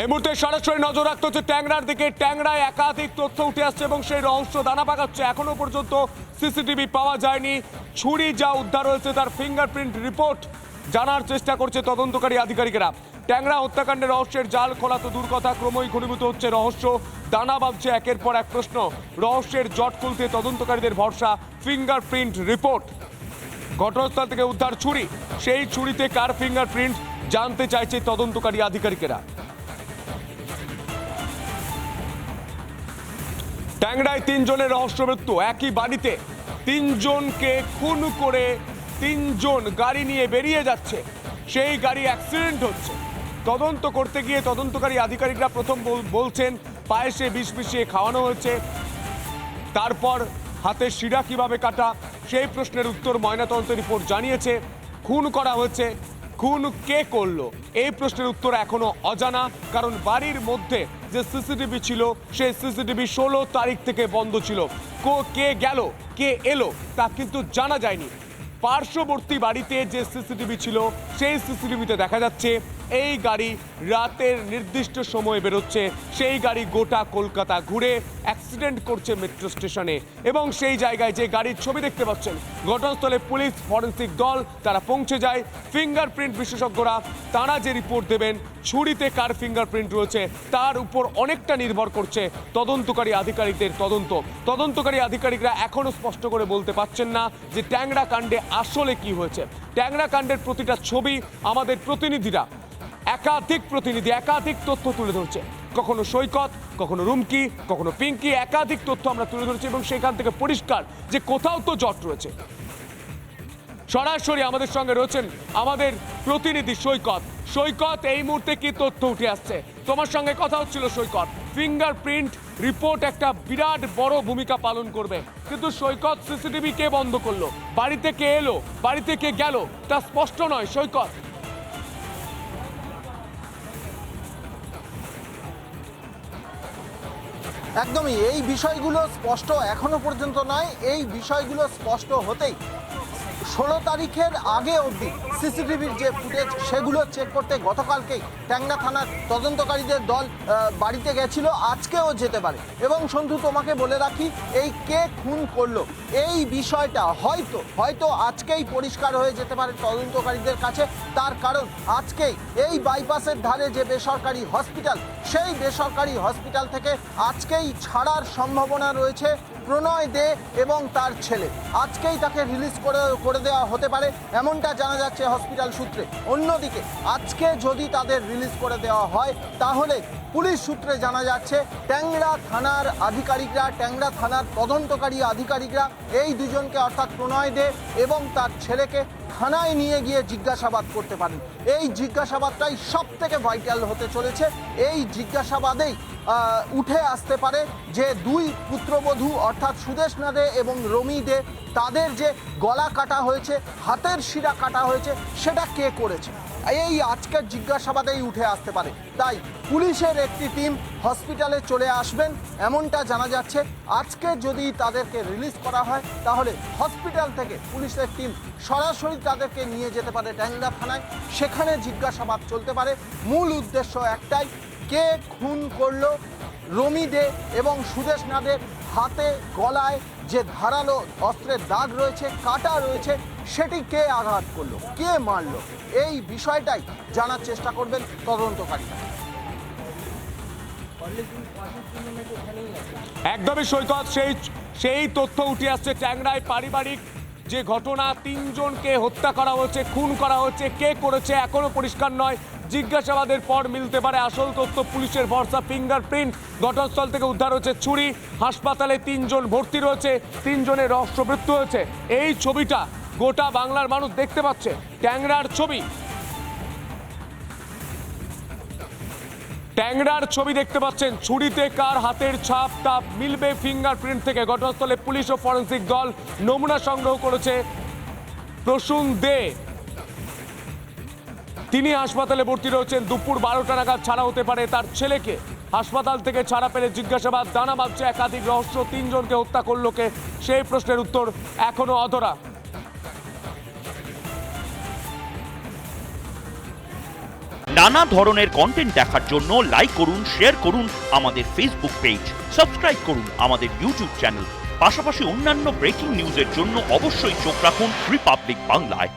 এই মুহূর্তে সরাসরি নজর রাখতে হচ্ছে ট্যাংরার দিকে। ট্যাংরায় একাধিক তথ্য উঠে আসছে এবং সেই রহস্য দানা পাকাচ্ছে। এখনও পর্যন্ত সিসিটিভি পাওয়া যায়নি। ছুরি যা উদ্ধার হয়েছে তার ফিঙ্গারপ্রিন্ট রিপোর্ট জানার চেষ্টা করছে তদন্তকারী আধিকারিকেরা। ট্যাংরা হত্যাকাণ্ডে রহস্যের জাল, খোলা তো দূর কথা, ক্রমই ঘনীভূত হচ্ছে রহস্য। দানা বাঁধছে একের পর এক প্রশ্ন। রহস্যের জট খুলতে তদন্তকারীদের ভরসা, ফিঙ্গারপ্রিন্ট রিপোর্ট। ঘটনাস্থল থেকে উদ্ধার ছুরি। সেই ছুরিতে কার ফিঙ্গারপ্রিন্ট জানতে চাইছে তদন্তকারী আধিকারিকেরা। ট্যাংরায় তিনজনের রহস্য মৃত্যু। একই বাড়িতে তিনজনকে খুন করে তিনজন গাড়ি নিয়ে বেরিয়ে যাচ্ছে। সেই গাড়ি অ্যাক্সিডেন্ট হচ্ছে। তদন্ত করতে গিয়ে তদন্তকারী আধিকারিকরা প্রথম বল- বলছেন, পায়েসে বিষ মিশিয়ে খাওয়ানো হয়েছে। তারপর হাতের শিরা কীভাবে কাটা, সেই প্রশ্নের উত্তর ময়নাতদন্ত রিপোর্ট জানিয়েছে। খুন করা হয়েছে খুন কে করল? এই প্রশ্নের উত্তর এখনও অজানা, কারণ বাড়ির মধ্যে যে সিসিটিভি ছিল, সেই সিসিটিভি ষোলো তারিখ থেকে বন্ধ ছিল। কো, কে গেল, কে এলো, তা কিন্তু জানা যায়নি। পার্শ্ববর্তী বাড়িতে যে সিসিটিভি ছিল, সেই সিসিটিভিতে দেখা যাচ্ছে এই গাড়ি রাতের নির্দিষ্ট সময়ে বেরোচ্ছে। সেই গাড়ি গোটা কলকাতা ঘুরে অ্যাক্সিডেন্ট করছে মেট্রো স্টেশনে এবং সেই জায়গায় যে গাড়ির ছবি দেখতে পাচ্ছেন, ঘটনাস্থলে পুলিশ ফরেন্সিক দল, তারা পৌঁছে যায়। ফিঙ্গারপ্রিন্ট বিশেষজ্ঞরা, তারা যে রিপোর্ট দেবেন, ছুরিতে কার ফিঙ্গারপ্রিন্ট রয়েছে, তার উপর অনেকটা নির্ভর করছে তদন্তকারী আধিকারিকদের তদন্ত। তদন্তকারী আধিকারিকরা এখনও স্পষ্ট করে বলতে পারছেন না যে ট্যাংরা কাণ্ডে আসলে কি হয়েছে। ট্যাংরা কাণ্ডের প্রতিটা ছবি আমাদের প্রতিনিধিরা একাধিক প্রতিনিধি একাধিক তথ্য তুলে ধরছে। কখনো সৈকত, কখনো রুমকি, কখনো পিঙ্কি, একাধিক তথ্য আমরা তুলে ধরছি এবং সেখান থেকে পরিষ্কার যে কোথাও তো জট রয়েছে। সরাসরি আমাদের সঙ্গে রয়েছেন আমাদের প্রতিনিধি সৈকত। সৈকত, এই মুহূর্তে কি তথ্য উঠে আসছে? তোমার সঙ্গে কথা হচ্ছিল সৈকত। ফিঙ্গারপ্রিন্ট রিপোর্ট একটা বিরাট বড় ভূমিকা পালন করবে। কিন্তু সৈকত, সিসিটিভি কে বন্ধ করল? বাড়িতে কে এলো? বাড়িতে কে গেল? তা স্পষ্ট নয়। সৈকত একদমই এই বিষয়গুলো স্পষ্ট এখনও পর্যন্ত নয় এই বিষয়গুলো স্পষ্ট হতেই ষোলো তারিখের আগে অবধি সিসিটিভির যে ফুটেজ, সেগুলো চেক করতে গতকালকেই ট্যাংরা থানার তদন্তকারীদের দল বাড়িতে গেছিল, আজকেও যেতে পারে। এবং সন্ধু, তোমাকে বলে রাখি, এই কে খুন করল, এই বিষয়টা হয়তো হয়তো আজকেই পরিষ্কার হয়ে যেতে পারে তদন্তকারীদের কাছে। তার কারণ, আজকেই এই বাইপাসের ধারে যে বেসরকারি হসপিটাল, সেই বেসরকারি হসপিটাল থেকে আজকেই ছাড়ার সম্ভাবনা রয়েছে। প্রণয় দে এবং তার ছেলে। আজকেই তাকে রিলিজ করে করে দেওয়া হতে পারে, এমনটা জানা যাচ্ছে হসপিটাল সূত্রে। অন্যদিকে, আজকে যদি তাদের রিলিজ করে দেওয়া হয়, তাহলে পুলিশ সূত্রে জানা যাচ্ছে, ট্যাংরা থানার আধিকারিকরা, ট্যাংরা থানার তদন্তকারী আধিকারিকরা এই দুজনকে অর্থাৎ প্রণয় দে এবং তার ছেলেকে থানায় নিয়ে গিয়ে জিজ্ঞাসাবাদ করতে পারেন। এই জিজ্ঞাসাবাদটাই সব থেকে ভাইটাল হতে চলেছে। এই জিজ্ঞাসাবাদেই উঠে আসতে পারে যে দুই পুত্রবধূ অর্থাৎ সুদেশ নাদে এবং রমি দে, তাদের যে গলা কাটা হয়েছে, হাতের শিরা কাটা হয়েছে, সেটা কে করেছে? এই আজকের জিজ্ঞাসাবাদেই উঠে আসতে পারে। তাই পুলিশের একটি টিম হসপিটালে চলে আসবেন, এমনটা জানা যাচ্ছে। আজকে যদি তাদেরকে রিলিজ করা হয়, তাহলে হসপিটাল থেকে পুলিশের টিম সরাসরি তাদেরকে নিয়ে যেতে পারে ট্যাংরা থানায়। সেখানে জিজ্ঞাসাবাদ চলতে পারে। মূল উদ্দেশ্য একটাই কে খুন করল? রমি দে এবং সুদেশ নাদের হাতে গলায় যে ধারালো অস্ত্রের দাগ রয়েছে, কাটা রয়েছে, সেটি কে আঘাত করল? কে মারলো? এই বিষয়টাই জানার চেষ্টা করবেন তদন্তকারীরা। একদমই সৈকত, সেই সেই তথ্য উঠে আসছে ট্যাংরায় পারিবারিক যে ঘটনা, তিনজনকে হত্যা করা হচ্ছে খুন করা হচ্ছে কে করেছে এখনও পরিষ্কার নয়। জিজ্ঞাসাবাদের পর মিলতে পারে আসল তথ্য, পুলিশের ভরসা ফিঙ্গারপ্রিন্ট ঘটনাস্থল থেকে উদ্ধার হচ্ছে ছুরি। হাসপাতালে তিনজন ভর্তি রয়েছে, তিনজনের রহস্য মৃত্যু হয়েছে। এই ছবিটা গোটা বাংলার মানুষ দেখতে পাচ্ছে। ট্যাংরার ছবি। ট্যাংরার ছবি দেখতে পাচ্ছেন। ছুরিতে কার হাতের ছাপ তা মিলবে ফিঙ্গারপ্রিন্ট থেকে। ঘটনাস্থলে পুলিশ ও ফরেন্সিক দল নমুনা সংগ্রহ করেছে প্রসূন দে। তিনি হাসপাতালে ভর্তি রয়েছেন। দুপুর বারোটা নাগাদ ছাড়া হতে পারে তার ছেলেকে। হাসপাতাল থেকে ছাড়া পেলে জিজ্ঞাসাবাদ দানা বাঁধছে একাধিক রহস্য, তিনজনকে হত্যা করল কে? সেই প্রশ্নের উত্তর এখনও অধরা। নানা ধরনের কন্টেন্ট দেখার জন্য লাইক করুন শেয়ার করুন আমাদের ফেসবুক পেজ সাবস্ক্রাইব করুন আমাদের ইউটিউব চ্যানেল পাশাপাশি অন্যান্য ব্রেকিং নিউজের জন্য অবশ্যই চোখ রাখুন রিপাবলিক বাংলায়